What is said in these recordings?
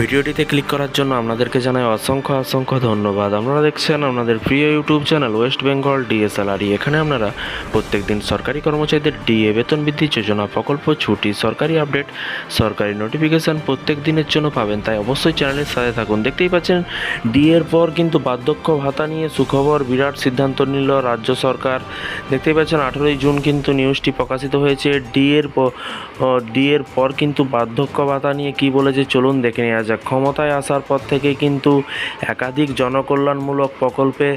ভিডিওটিতে ক্লিক করার জন্য আপনাদেরকে জানাই অসংখ্য অসংখ্য ধন্যবাদ। আপনারা দেখছেন আপনাদের প্রিয় ইউটিউব চ্যানেল ওয়েস্ট বেঙ্গল ডিএসএলআরই এখানে আপনারা প্রত্যেকদিন সরকারি কর্মচারীদের ডিএ বেতন বৃদ্ধি, যোজনা, প্রকল্প, ছুটি, সরকারি আপডেট সরকারি নোটিফিকেশান প্রত্যেক দিনের জন্য পাবেন। তাই অবশ্যই চ্যানেলের সাথে থাকুন। দেখতেই পাচ্ছেন ডিএর পর কিন্তু বার্ধক্য ভাতা নিয়ে সুখবর, বিরাট সিদ্ধান্ত নিল রাজ্য সরকার। দেখতেই পাচ্ছেন, আঠেরোই জুন কিন্তু নিউজটি প্রকাশিত হয়েছে। ডিএর ডিএর পর কিন্তু বার্ধক্য ভাতা নিয়ে কি বলেছে, চলুন দেখে নেওয়া যাক ক্ষমতায় আসার পর থেকে কিন্তু একাধিক জনকল্যাণমূলক প্রকল্পে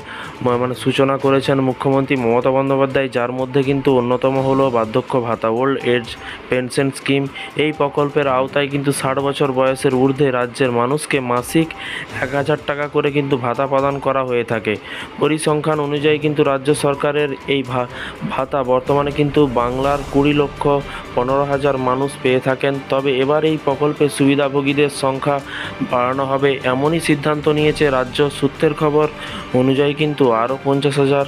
মানে সূচনা করেছেন মুখ্যমন্ত্রী মমতা বন্দ্যোপাধ্যায়, যার মধ্যে কিন্তু অন্যতম হলো বার্ধক্য ভাতা, ওল্ড এজ পেনশন স্কিম। এই প্রকল্পের আওতায় কিন্তু ষাট বছর বয়সের ঊর্ধ্বে রাজ্যের মানুষকে মাসিক এক হাজার টাকা করে কিন্তু ভাতা প্রদান করা হয়ে থাকে। পরিসংখ্যান অনুযায়ী কিন্তু রাজ্য সরকারের এই ভাতা বর্তমানে কিন্তু বাংলার কুড়ি লক্ষ পনেরো হাজার মানুষ পেয়ে থাকেন। তবে এবার এই প্রকল্পের সুবিধাভোগীদের সংখ্যা বাড়ানো হবে। এমনই সিদ্ধান্ত নিয়েছে রাজ্য সূত্রের খবর। অনুযায়ী কিন্তু আরও পঞ্চাশ হাজার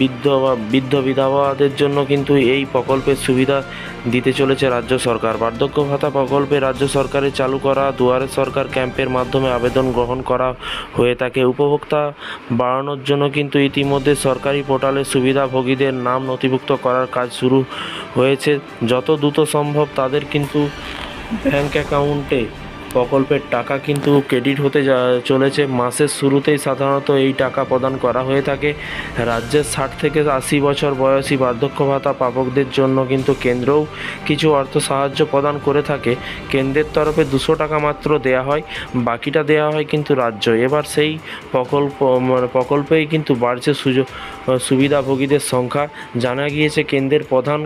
বৃদ্ধ বা বৃদ্ধ বিধবাদের জন্য কিন্তু এই প্রকল্পের সুবিধা দিতে চলেছে রাজ্য সরকার। বার্ধক্য ভাতা প্রকল্পে রাজ্য সরকারের চালু করা দুয়ারে সরকার ক্যাম্পের মাধ্যমে আবেদন গ্রহণ করা হয়ে থাকে। উপভোক্তা বাড়ানোর জন্য কিন্তু ইতিমধ্যে সরকারি পোর্টালে সুবিধাভোগীদের নাম নথিভুক্ত করার কাজ শুরু হয়েছে। যত দ্রুত সম্ভব তাদের কিন্তু ব্যাংক অ্যাকাউন্টে প্রকল্পের টাকা কিন্তু ক্রেডিট হতে চলেছে। মাসের শুরুতেই সাধারণত এই টাকা প্রদান করা হয়ে থাকে। রাজ্যের ষাট থেকে আশি বছর বয়সী বার্ধক্য ভাতা প্রাপকদের জন্য কিন্তু কেন্দ্রও কিছু অর্থ সাহায্য প্রদান করে থাকে। কেন্দ্রের তরফে দুশো টাকা মাত্র দেয়া হয়, বাকিটা দেয়া হয় কিন্তু রাজ্য। এবার সেই প্রকল্প মানে প্রকল্পেই কিন্তু বাড়ছে সুযোগ, সুবিধাভোগীদের সংখ্যা। জানা গিয়েছে, কেন্দ্রের প্রধান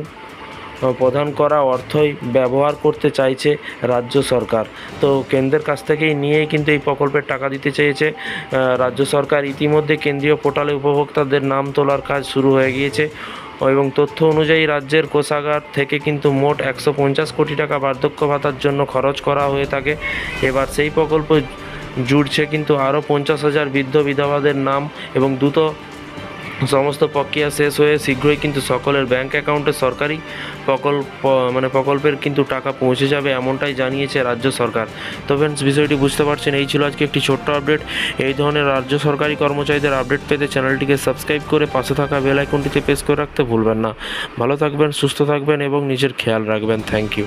প্রদান করা অর্থই ব্যবহার করতে চাইছে রাজ্য সরকার। তো কেন্দ্রের কাছ থেকেই নিয়েই কিন্তু এই প্রকল্পের টাকা দিতে চেয়েছে। রাজ্য সরকার ইতিমধ্যে কেন্দ্রীয় পোর্টালে উপভোক্তাদের নাম তোলার কাজ শুরু হয়ে গিয়েছে এবং তথ্য অনুযায়ী রাজ্যের কোষাগার থেকে কিন্তু মোট একশো পঞ্চাশ কোটি টাকা বার্ধক্য ভাতার জন্য খরচ করা হয়ে থাকে। এবার সেই প্রকল্প জুড়ছে কিন্তু আরও পঞ্চাশ হাজার বৃদ্ধ বিধবাদের নাম এবং দ্রুত সমস্ত প্রক্রিয়া শেষ হয়ে শীঘ্রই কিন্তু সকলের ব্যাংক অ্যাকাউন্টে সরকারি প্রকল্প মানে প্রকল্পের কিন্তু টাকা পৌঁছে যাবে এমনটাই জানিয়েছে রাজ্য সরকার। তো ফ্রেন্ডস বিষয়টি বুঝতে পারছেন, এই ছিল আজকে একটি ছোট্ট আপডেট এই ধরনের রাজ্য সরকারি কর্মচারীদের আপডেট পেতে চ্যানেলটিকে সাবস্ক্রাইব করে পাশে থাকা বেল আইকনটিতে প্রেস করে রাখতে ভুলবেন না। ভালো থাকবেন, সুস্থ থাকবেন এবং নিজের খেয়াল রাখবেন। Thank you